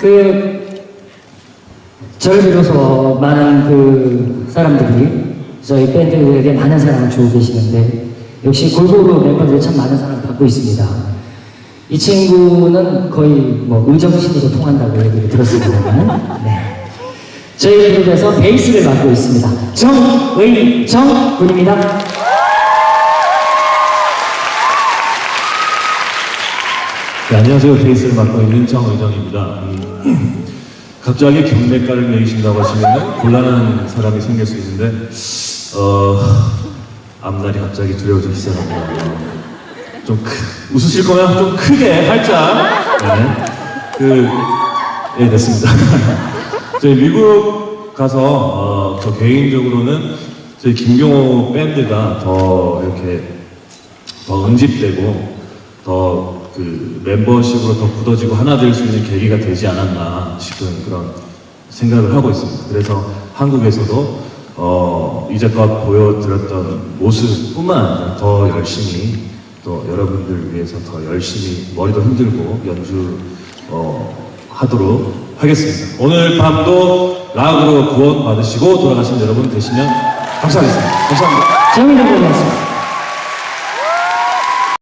그 저를 비로소 많은 그 사람들이 저희 밴드에게 많은 사랑을 주고 계시는데 역시 골고루 멤버들이 참 많은 사랑을 받고 있습니다. 이 친구는 거의 뭐 의정신으로 통한다고 얘기를 들었습니다만 네. 저희 그룹에서 베이스를 맡고 있습니다. 정의정 군입니다. 네, 안녕하세요. 베이스를 맡고 있는 정의정입니다. 음, 갑자기 경매가를 매기신다고 하시면 곤란한 사람이 생길 수 있는데 어, 앞날이 갑자기 두려워지기 시작합니다. 좀 크, 웃으실 거면 좀 크게 살짝 네. 그, 예, 됐습니다. 저희 미국 가서 어, 저 개인적으로는 저희 김경호 밴드가 더 이렇게 더 응집되고 더 그 멤버십으로 더 굳어지고 하나 될 수 있는 계기가 되지 않았나 싶은 그런 생각을 하고 있습니다. 그래서 한국에서도 어, 이제껏 보여드렸던 모습뿐만 아니라 더 열심히 또 여러분들 위해서 더 열심히 머리도 흔들고 연주 어, 하도록 하겠습니다. 오늘 밤도 락으로 구원 받으시고 돌아가신 여러분 되시면 감사하겠습니다. 감사합니다. 정의정 군이었습니다.